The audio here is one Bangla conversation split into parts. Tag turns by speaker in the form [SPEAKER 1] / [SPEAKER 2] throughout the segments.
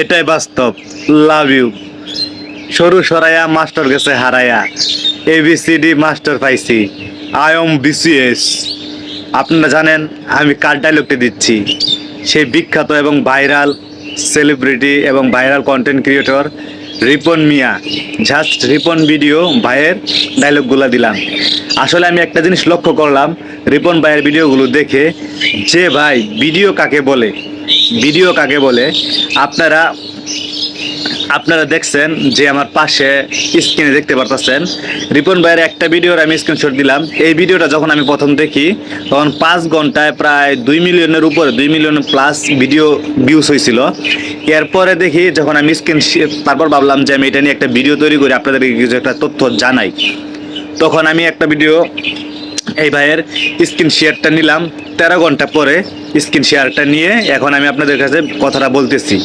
[SPEAKER 1] এটাই বাস্তব। লাভ ইউ সরু সরাইয়া মাস্টার গেছে হারাইয়া। এবিসিডি মাস্টার পাইছি। আই এম বিসিএস আপনারা জানেন, আমি কার ডায়লগটি দিচ্ছি। সেই বিখ্যাত এবং ভাইরাল সেলিব্রিটি এবং viral content creator Ripon Mia. Just Ripon video ভাইয়ের ডায়লগগুলো দিলাম। আসলে আমি একটা জিনিস লক্ষ্য করলাম, রিপন ভাইয়ের ভিডিওগুলো দেখে যে ভাই ভিডিও কাকে বলে? ভিডিও কাকে বলে? আপনারা আপনারা দেখছেন যে আমার পাশে স্ক্রিনে দেখতে পারতেছেন। রিপন ভাইয়ের একটা ভিডিওর আমি স্ক্রিনশট দিলাম। এই ভিডিওটা যখন আমি প্রথম দেখি, তখন পাঁচ ঘন্টায় প্রায় দুই মিলিয়নের উপরে, দুই মিলিয়ন প্লাস ভিডিও ভিউজ হয়েছিল এরপরে দেখি যখন আমি স্ক্রিন তারপর ভাবলাম যে আমি এটা নিয়ে একটা ভিডিও তৈরি করি, আপনাদেরকে কিছু একটা তথ্য জানাই। তখন আমি একটা ভিডিও এই ভাইয়ের স্ক্রিন শেয়ারটা নিলাম। তেরো ঘণ্টা পরে স্ক্রিন শেয়ারটা নিয়ে এখন আমি আপনাদের কাছে কথাটা বলতেছি।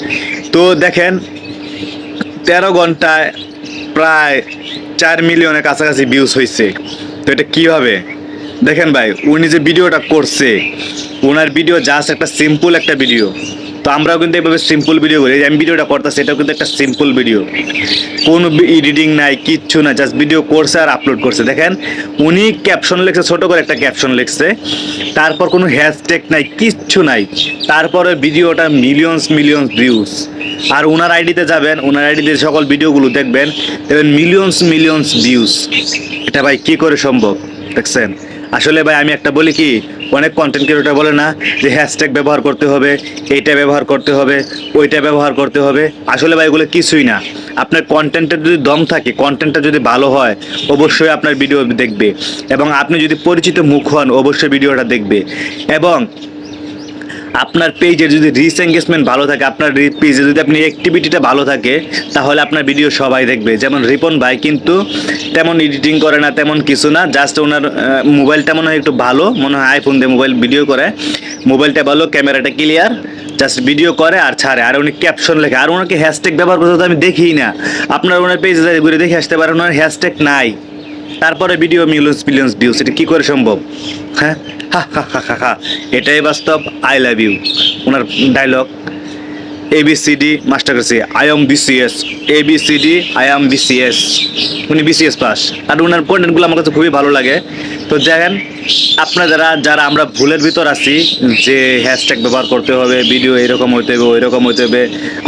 [SPEAKER 1] তো দেখেন, তেরো ঘন্টায় প্রায় চার মিলিয়নের কাছাকাছি ভিউজ হয়েছে তো এটা কীভাবে? দেখেন ভাই, উনি যে ভিডিওটা করছে ওনার ভিডিও জাস্ট একটা সিম্পল একটা ভিডিও তো আমরাও কিন্তু এভাবে সিম্পল ভিডিও করি। আমি ভিডিওটা করতেছি, এটাও কিন্তু একটা সিম্পল ভিডিও কোনো এডিটিং নাই, কিচ্ছু না জাস্ট ভিডিও করছে আর আপলোড করছে। দেখেন, উনি ক্যাপশন লিখছে, ছোট করে একটা ক্যাপশন লিখছে। তারপর কোনো হ্যাশট্যাগ নাই, কিচ্ছু নাই। তারপরে ভিডিওটা মিলিয়নস মিলিয়নস ভিউজ আর ওনার আইডিতে যাবেন ওনার আইডিতে সকল ভিডিওগুলো দেখবেন দেখবেন মিলিয়নস মিলিয়নস ভিউজ এটা ভাই কি করে সম্ভব? দেখছেন? আসলে ভাই, আমি একটা বলি কি অনেক কন্টেন্ট ক্রিয়েটর বলে না যে হ্যাশট্যাগ ব্যবহার করতে হবে, এইটা ব্যবহার করতে হবে, ওইটা ব্যবহার করতে হবে। আসলে ভাই এগুলো কিছুই না। আপনার কন্টেন্টের যদি দম থাকে কন্টেন্টটা যদি ভালো হয়, অবশ্যই আপনার ভিডিও দেখবে। এবং আপনি যদি পরিচিত মুখ হন, অবশ্যই ভিডিওটা দেখবে। এবং আপনার পেজের যদি রিচ এঙ্গেজমেন্ট ভালো থাকে, আপনার পেজে যদি আপনি অ্যাক্টিভিটিটা ভালো থাকে, তাহলে আপনার ভিডিও সবাই দেখবে। যেমন রিপন ভাই কিন্তু তেমন এডিটিং করে না, তেমন কিছু না জাস্ট ওনার মোবাইলটা মনে হয় একটু ভালো, মনে হয় আইফোন দিয়ে মোবাইল ভিডিও করে। মোবাইলটা ভালো ক্যামেরাটা ক্লিয়ার জাস্ট ভিডিও করে আর ছাড়ে। আর উনি ক্যাপশন লেখে। আর ওনাকে হ্যাশট্যাগ ব্যবহার করতে আমি দেখিই না। আপনার ওনার পেজে ঘুরে দেখে আসতে পারেন, ওনার হ্যাশট্যাগ নাই। তারপরে ভিডিও মিলিয়ন্স মিলিয়ন্স ভিউস এটা কি করে সম্ভব? হ্যাঁ? হা হা হা হা এটাই বাস্তব আই লাভ ইউ ওনার ডায়লগ এবিসিডি মাস্টার কাছে I am BCS ABCD I am BCS উনি বিসিএস পাস আর ওনার কন্টেন্টগুলো আমার কাছে খুবই ভালো লাগে। তো দেখেন, আপনারা যারা যারা আমরা ভুলের ভিতর আছি, যে হ্যাশট্যাগ ব্যবহার করতে হবে ভিডিও এরকম হইতে হবে, ওইরকম হইতে হবে,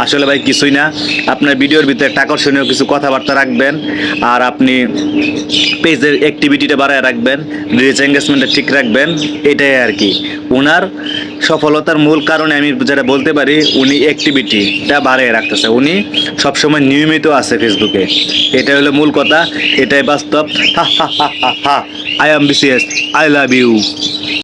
[SPEAKER 1] আসলে ভাই কিছুই না। আপনার ভিডিওর ভিতরে আকর্ষণীয় কিছু কথাবার্তা রাখবেন, আর আপনি পেজের অ্যাক্টিভিটিটা বাড়ায় রাখবেন রিচ এঙ্গেজমেন্টটা ঠিক রাখবেন, এটাই আর কি। ওনার সফলতার মূল কারণে আমি যেটা বলতে পারি, উনি অ্যাক্টিভিটিটা বাড়িয়ে রাখতেছে। উনি সবসময় নিয়মিত আছে ফেসবুকে এটা হলো মূল কথা, এটাই বাস্তব। হা হা হা হা হা I am BCS I love you